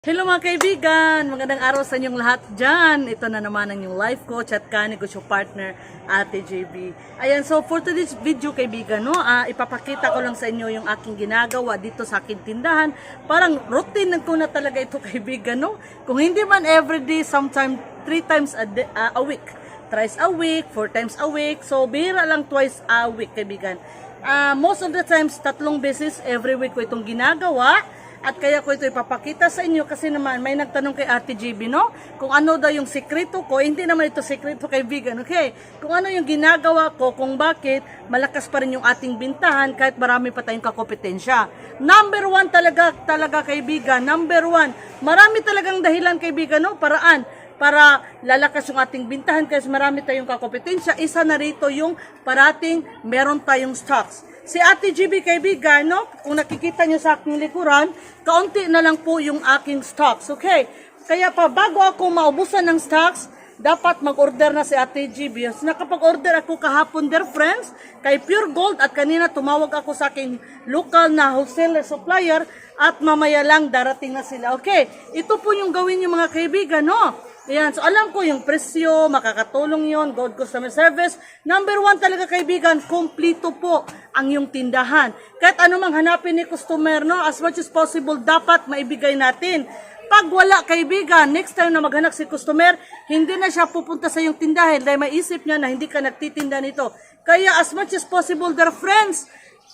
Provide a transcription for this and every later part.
Hello mga kaibigan! Magandang araw sa inyong lahat dyan. Ito na naman ang inyong life coach at kanegosyo partner, Ate JB. Ayan, so for today's video kaibigan, no, ah, ipapakita ko lang sa inyo yung aking ginagawa dito sa aking tindahan. Parang routine ko na talaga ito kaibigan, no? Kung hindi man everyday, sometime three times a, day, ah, a week. Thrice a week, four times a week. So, bihira lang twice a week kaibigan. Ah, most of the times, tatlong beses every week ko itong ginagawa. At kaya ko ito ipapakita sa inyo kasi naman may nagtanong kay Ate GB, no? Kung ano daw yung sekreto ko, hindi naman ito sekreto kaibigan, okay? Kung ano yung ginagawa ko, kung bakit malakas pa rin yung ating bintahan kahit marami pa tayong kakompetensya. Number one talaga, talaga kaibigan, number one. Marami talagang dahilan kaibigan, no? Paraan para lalakas yung ating bintahan kasi marami tayong kakompetensya. Isa na rito yung parating meron tayong stocks. Si Ate GB kaibigan, no? Kung nakikita nyo sa aking likuran, kaunti na lang po yung aking stocks, okay? Kaya pa, bago ako maubusan ng stocks, dapat mag-order na si Ate GB. Nakapag-order ako kahapon, dear friends, kay Pure Gold at kanina tumawag ako sa aking local na wholesaler supplier at mamaya lang darating na sila. Okay, ito po yung gawin yung mga kaibigan, no? Ayan, so alam ko yung presyo, makakatulong yon good customer service. Number one talaga kaibigan, kumplito po ang yung tindahan. Kahit anumang hanapin ni customer, no, as much as possible, dapat maibigay natin. Pag wala kaibigan, next time na maghanap si customer, hindi na siya pupunta sa iyong tindahan dahil maisip niya na hindi ka nagtitinda nito. Kaya as much as possible, dear friends,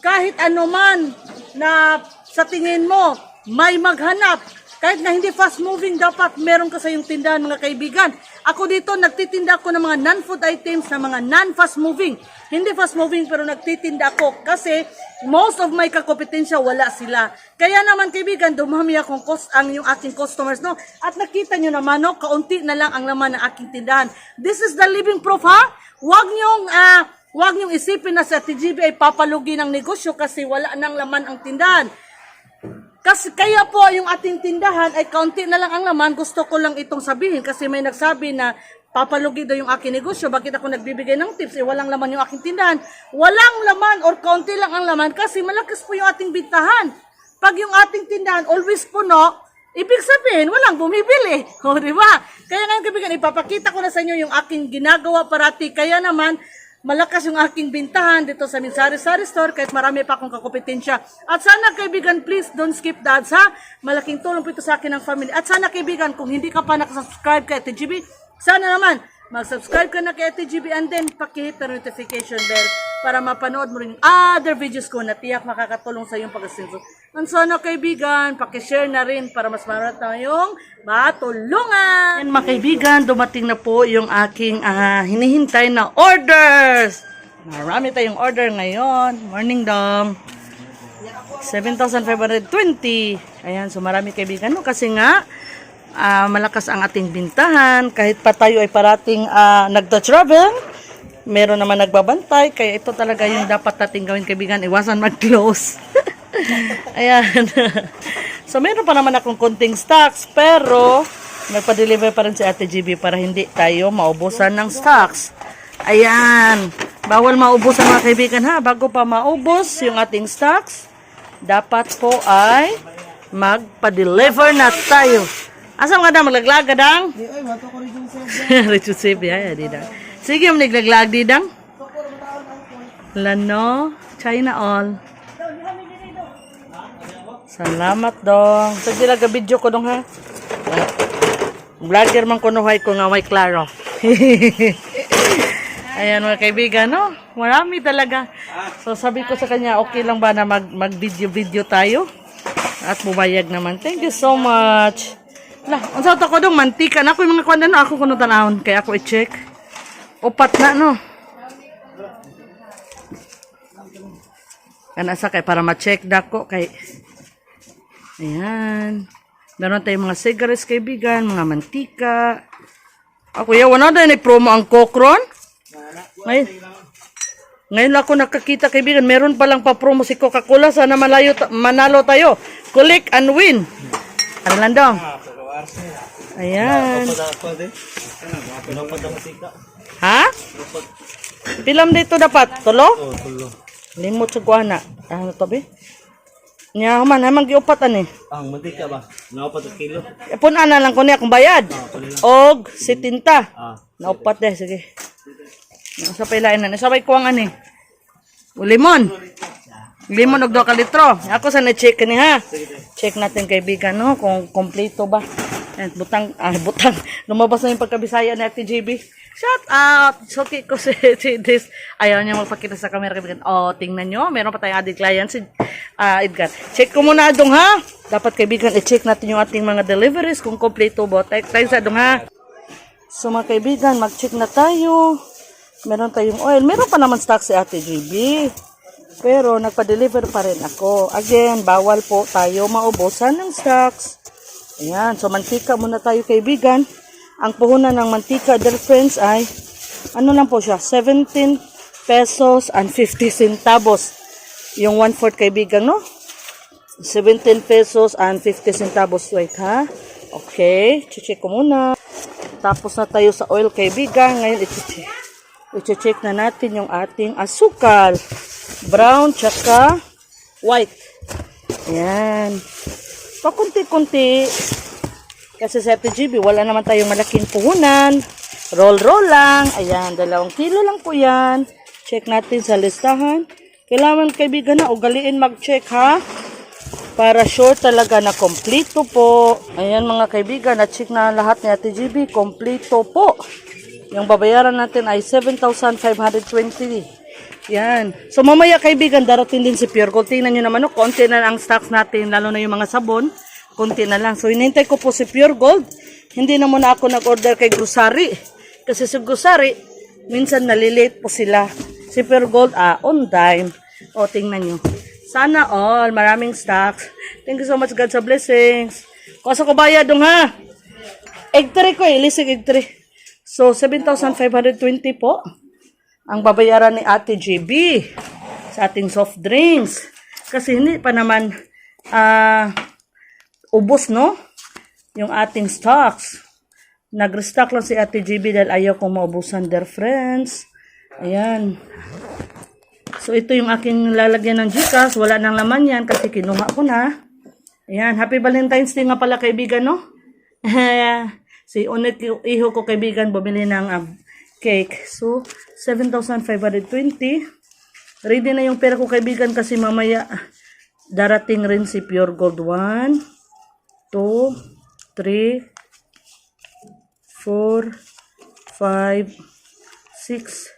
kahit anuman na sa tingin mo, may maghanap, kahit na hindi fast moving, dapat meron ka sa iyong tindahan mga kaibigan. Ako dito, nagtitinda ako ng mga non-food items na mga non-fast moving. Hindi fast moving pero nagtitinda ako kasi most of my kakompetensya wala sila. Kaya naman kaibigan, dumami akong cost, ang yung aking customers, no? At nakita nyo naman, no? Kaunti na lang ang laman ng aking tindahan. This is the living proof, ha? Huwag nyong, ah, huwag nyong isipin na sa TGB ay papalugi ng negosyo kasi wala nang laman ang tindahan. Kasi kaya po yung ating tindahan ay kaunti na lang ang laman. Gusto ko lang itong sabihin kasi may nagsabi na papalugi daw yung aking negosyo. Bakit ako nagbibigay ng tips? Eh, walang laman yung aking tindahan. Walang laman or kaunti lang ang laman kasi malakas po yung ating bintahan. Pag yung ating tindahan always puno, ibig sabihin, walang bumibili. O, di ba? Kaya ngayon kaibigan, ipapakita ko na sa inyo yung aking ginagawa parati. Kaya naman, malakas yung aking bintahan dito sa Minsari Sari Store kahit marami pa akong kakompetensya. At sana kaibigan, please don't skip the ads ha. Malaking tulong po ito sa akin ng family. At sana kaibigan, kung hindi ka pa nakasubscribe kay TGB, sana naman mag-subscribe ka na kay TGB and then pakihit na notification bell para mapanood mo rin other videos ko na tiyak makakatulong sa iyong pag-asinso. And sana kaibigan, pakishare na rin para mas marami tayong matulungan. And mga kaibigan, dumating na po yung aking ah, hinihintay na orders. Marami tayong order ngayon. Morning, Dom. 7,520. Ayan, so marami kaibigan. No? Kasi nga, ah, malakas ang ating bintahan. Kahit pa tayo ay parating uh, nagta-travel, meron naman nagbabantay. Kaya ito talaga yung dapat nating gawin kaibigan. Iwasan mag-close. Ayan. so, meron pa naman akong konting stocks. Pero, nagpa-deliver pa rin si Ate GB para hindi tayo maubusan ng stocks. Ayan. Bawal maubusan mga kaibigan ha. Bago pa maubos yung ating stocks, dapat po ay magpa-deliver na tayo. Asa nga na maglaglag dang? Di ay, wato ko rin yung sir. Richard Sebi ay didang. Sige mo naglaglag didang. Lano, China all. Salamat dong. Sa so, sila video ko dong ha. Vlogger man ko nuhay ko nga may klaro. Ayan mga kaibigan, no? Marami talaga. So sabi ko sa kanya, okay lang ba na mag, mag-video-video tayo? At bumayag naman. Thank you so much. Lah, unsa to ko dong mantika na yung mga kwanda no ako kuno tanahon kaya ako i-check. Upat na no. Kana sa kay para ma-check dako kay Ayan. Meron tayong mga cigarettes kaibigan, mga mantika. Ako ya wala na ni promo ang Cocron. Ngayon, ngayon lang ako nakakita kaibigan, meron palang pa-promo si Coca-Cola. Sana malayo ta- manalo tayo. Collect and win. Ano lang daw? Ayan. Ha? Pilam dito dapat? Tulo? Oh, tulo. Limot sa kuha na. Ano to be? Nya man hamang giupatan eh. Ang mantika ba? Naupat ka kilo. Ipon ana lang ko niya kung bayad. Og 70. Ah. Naupat deh sige. Sa pailain na. Sabay ko ang ani. O limon. Limon og 2 ka litro. Ako sa na-check ni ha. Check natin kaibigan no kung kompleto ba. Eh, butang, ah, butang. Lumabas na yung pagkabisaya ni Ate JB. Shout out! Suki ko si, si this. Ayaw niya magpakita sa camera kaibigan. Oh, tingnan nyo. Meron pa tayong added client si ah, Edgar. Check ko muna adong ha. Dapat kaibigan, i-check natin yung ating mga deliveries kung kompleto ba. Tayo tayo sa adong ha. So mga kaibigan, mag-check na tayo. Meron tayong oil. Meron pa naman stock si Ate JB. Pero nagpa-deliver pa rin ako. Again, bawal po tayo maubusan ng stocks. Ayan, so mantika muna tayo kaibigan. Ang puhunan ng mantika, dear friends, ay ano lang po siya, 17 pesos and 50 centavos. Yung 1 fourth kaibigan, no? 17 pesos and 50 centavos. Wait, ha? Okay, check ko muna. Tapos na tayo sa oil kaibigan. Ngayon, i-check. I-check na natin yung ating asukal. Brown, tsaka white. Ayan. Pakunti-kunti. Kasi sa FTGB, wala naman tayong malaking puhunan. Roll-roll lang. Ayan, dalawang kilo lang po yan. Check natin sa listahan. Kailangan kaibigan na, ugaliin mag-check ha. Para sure talaga na kompleto po. Ayan mga kaibigan, na-check na lahat ni Ate GB. Kompleto po. Yung babayaran natin ay 7,520. Yan. So mamaya kaibigan, darating din si Pure Gold. Tingnan nyo naman, no, konti na ang stocks natin, lalo na yung mga sabon. Konti na lang. So hinintay ko po si Pure Gold. Hindi na muna ako nag-order kay Grocery. Kasi si Grocery, minsan nalilate po sila. Si Pure Gold, ah, on time. O, tingnan nyo. Sana all, maraming stocks. Thank you so much God sa blessings. Kusa ko bayad dong ha. Egg tray ko eh, lisig egg tray. So, 7,520 po ang babayaran ni Ate JB sa ating soft drinks. Kasi hindi pa naman ah ubos, no? Yung ating stocks. Nag-restock lang si Ate JB dahil ayaw kong maubusan their friends. Ayan. So, ito yung aking lalagyan ng Gcash. Wala nang laman yan kasi kinuha ko na. Ayan. Happy Valentine's Day nga pala kaibigan, no? si Unet iho ko kaibigan bumili ng um, cake. So, 7,520. Ready na yung pera ko kaibigan kasi mamaya darating rin si Pure Gold 1, 2, 3, 4, 5, 6,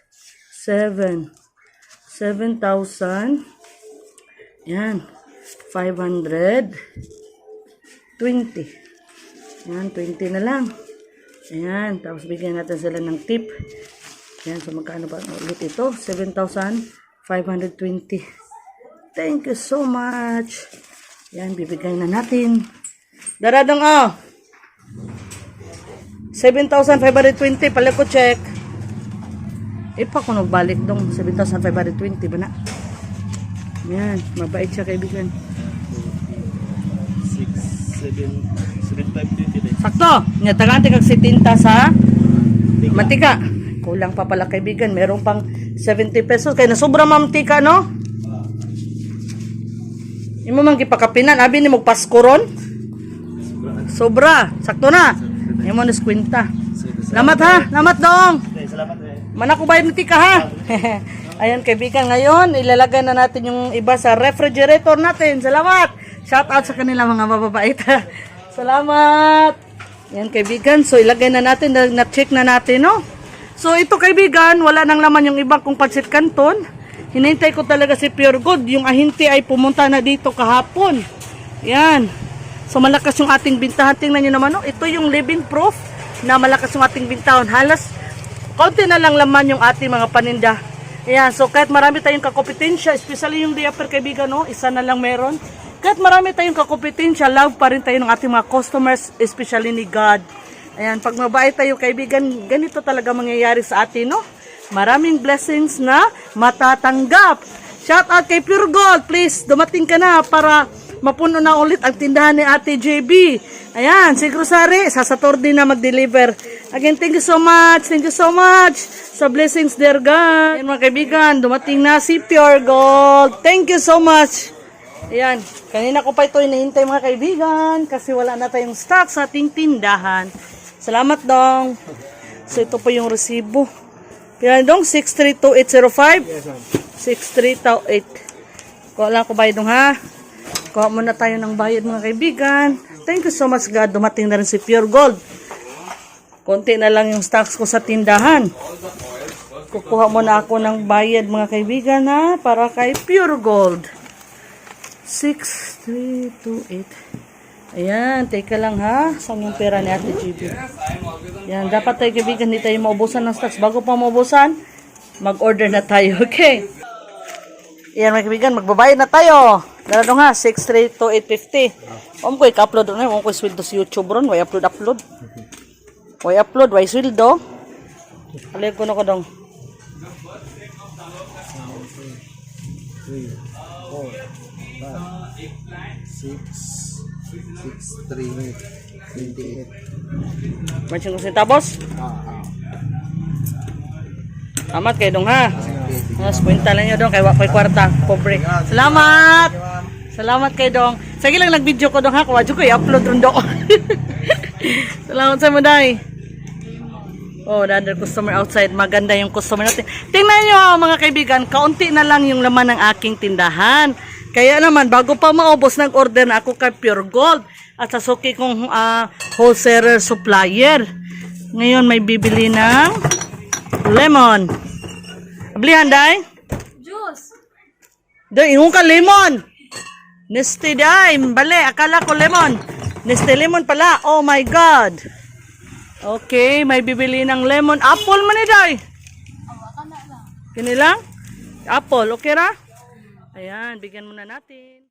7, 7,000. Yan. 520. Yan, 20 na lang. Ayan, tapos bigyan natin sila ng tip. Ayan, so magkano ba ulit ito? 7,520. Thank you so much. Ayan, bibigay na natin. Daradong oh. 7,520 pala ko check. Ipa ko nagbalik dong 7,520 ba na? Yan, mabait siya kaibigan. 6, 7, 7, 5, 20 din. Sakto! Nga tagaante kag 70 sa mantika. Kulang pa pala kaibigan, meron pang 70 pesos kay nasobra mantika no? Imo man gipakapinan, abi ni mo? Sobra, sakto na. Imo na kwenta. Lamat ha, lamat dong. Salamat eh. Mana ko bayad ng tika ha. Ayan kaibigan, ngayon ilalagay na natin yung iba sa refrigerator natin. Salamat! Shout out sa kanila mga mababait. Salamat! Yan kaibigan, so ilagay na natin, na- na-check na natin, no? So ito kaibigan, wala nang laman yung ibang kung pansit canton. Hinintay ko talaga si Pure Good. Yung ahinti ay pumunta na dito kahapon. Yan. So malakas yung ating bintahan. Tingnan nyo naman, no? ito yung living proof na malakas yung ating bintahan. Halos konti na lang laman yung ating mga paninda. Ayan, so kahit marami tayong kakompetensya, especially yung diaper kaibigan, no? isa na lang meron. Kahit marami tayong kakompetensya, love pa rin tayo ng ating mga customers, especially ni God. Ayan, pag mabait tayo kaibigan, ganito talaga mangyayari sa atin, no? Maraming blessings na matatanggap. Shout out kay Pure Gold, please, dumating ka na para mapuno na ulit ang tindahan ni Ate JB. Ayan, si Grocery, sa Saturday na mag-deliver. Again, thank you so much, thank you so much sa blessings, dear God. Ayan mga kaibigan, dumating na si Pure Gold. Thank you so much. Ayan, kanina ko pa ito hinihintay mga kaibigan kasi wala na tayong stock sa ating tindahan. Salamat dong. So ito po yung resibo. Yan dong, 632805. 6328. Kuha lang ko bayad dong ha. Kuha muna tayo ng bayad mga kaibigan. Thank you so much God. Dumating na rin si Pure Gold. Konti na lang yung stocks ko sa tindahan. Kukuha muna ako ng bayad mga kaibigan ha para kay Pure Gold. 6328. Ayan, teka lang ha. Saan yung pera ni Ate GB? Yan, dapat tayo kaibigan, hindi tayo maubusan ng stocks. Bago pa maubusan, mag-order na tayo, okay? Yan mga kaibigan, magbabayad na tayo. Dala dong ha, 632850. Om ko, ika-upload ron. Om ko, sweldo sa YouTube ron. Way upload, upload. Way upload, way sweldo. Alig ko na ko dong. Three, four, five, six, six, three, twenty-eight. Mancing ko centavos. Ah, ah. Amat kayo dong ha. Mas kwenta lang nyo dong, kay wakoy kwarta. Pobre. Salamat! Salamat kay dong. Sige lang nag-video ko dong ha. Kuwadyo ko, i-upload ron dong. Salamat sa mo, day. Oh, the other customer outside. Maganda yung customer natin. Tingnan nyo mga kaibigan, kaunti na lang yung laman ng aking tindahan. Kaya naman, bago pa maubos, nag-order na ako kay Pure Gold at sa suki kong ah, wholesaler supplier. Ngayon, may bibili ng lemon. Ablihan, day? Juice. Day, ingon ka lemon. Neste day, bale, akala ko lemon. Neste lemon pala. Oh my God. Okay, may bibili ng lemon. Apple man ni day. Kini lang? Apple, okay ra? Ayan, bigyan muna natin.